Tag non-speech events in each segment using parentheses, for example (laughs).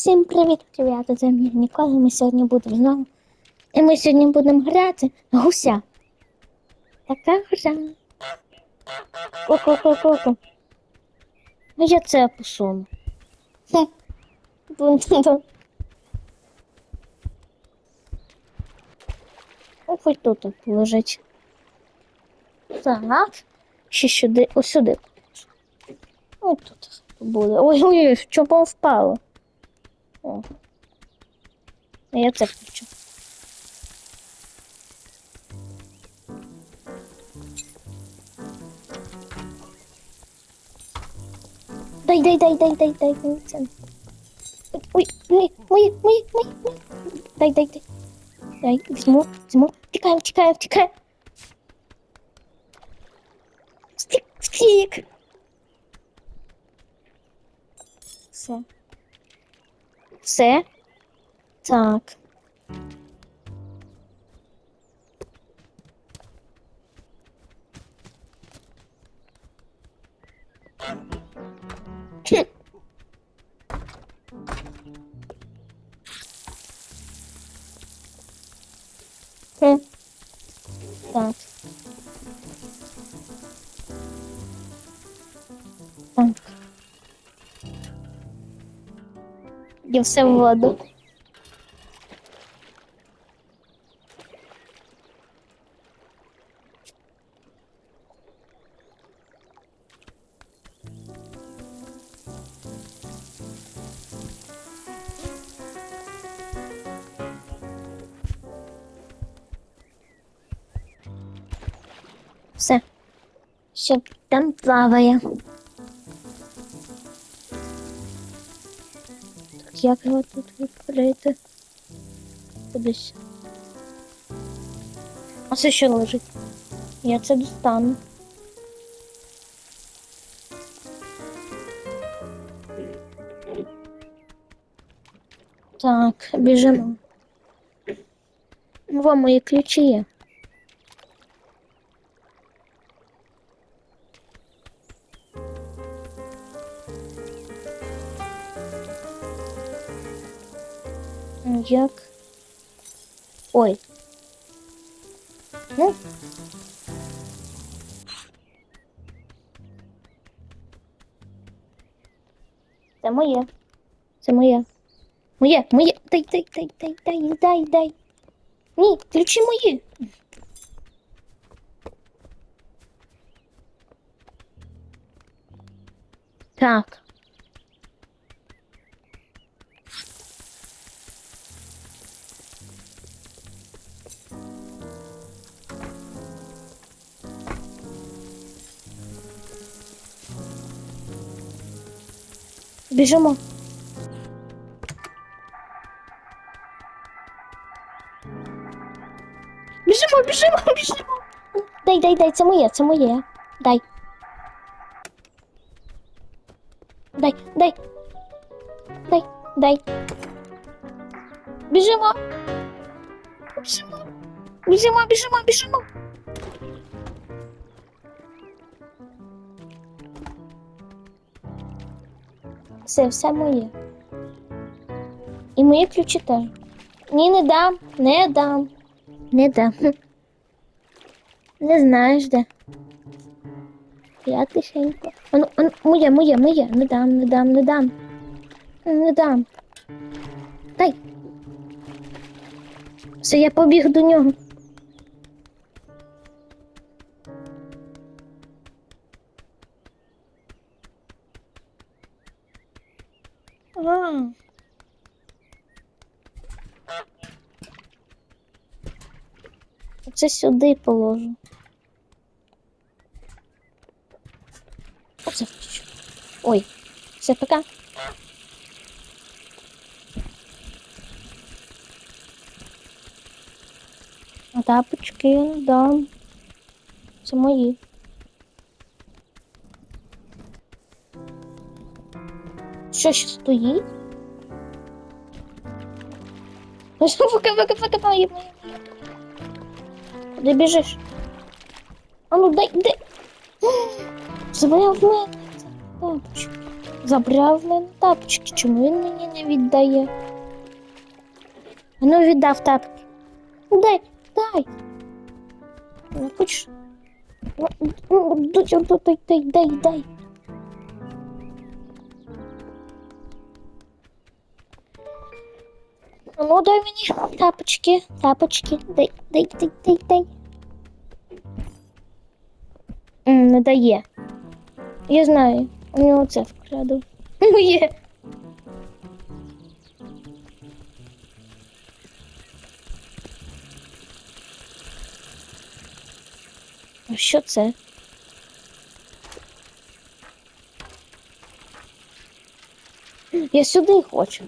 Всім привіт, ребята, це мій Нікола. Ми сьогодні будемо знову. І ми сьогодні будемо грати гуся. Така гра. Ко-ко-ко-ко-ко. А я це посуну. О, хоч тут лежить. Так. Ще сюди, ось сюди. Ось тут буде. Ой-ой-ой, що впало. О. А Я це включу. Дай, дай, дай, дай, дай, дай, дай. Це. Ой, ой, мої, мої, мої, мої. Дай, дай, дай. Дай, візьму, візьму. Втікаємо, втікаємо, втікаємо. Втік, втік. Все. Все. Так. Хм. Хм. Так. Так. Я все в воду. Все. Ще там плаває. Як його тут відкрити? Кудись. А це що лежить? Я це достану. Так, біжимо. Во мої ключі є. Як? Ой. Ну. Це моє. Це моє. Моє, моє. Дай, дай, дай, дай, дай, дай, дай. Ні, ключі мої. Так. Біжимо. Біжимо, біжимо, біжимо. Дай, дай, дай, це моє, це моє. Дай. Дай, дай. Дай, дай. Біжимо. Біжимо. Біжимо, біжимо, біжимо. Все, все моє. І мої ключі теж. Ні, не дам, не дам, не дам. Не знаєш де. Я тихенько. Ану, ану, моє, моє, моє. Не дам, не дам, не дам. Не дам. Дай. Все, я побіг до нього. Це сюди положу. Оце. Ой, все пока. А тапочки я дам. Це мої. Що ще стоїть? Мої, мої. Куди біжиш? А ну дай, дай. Забрав мене. Тапочки. забрав мене тапочки. Чому він мені не віддає? Ну, віддав тапки. Дай, дай. Ну, хочеш? Ну, ну, Дай, дай, дай, дай, Ну, дай мені тапочки, тапочки. Дай, дай, дай, дай, дай. М, Не дає. Я знаю, у нього це вкраду. (laughs) Моє. А що це? Я сюди хочу.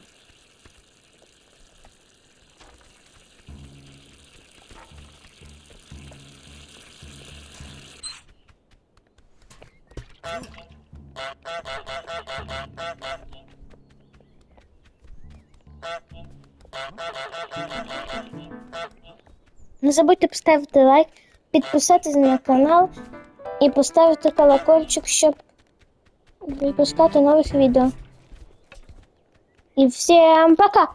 Не забудьте поставити лайк, підписатися на канал і поставити колокольчик, щоб випускати нових відео. І всім пока!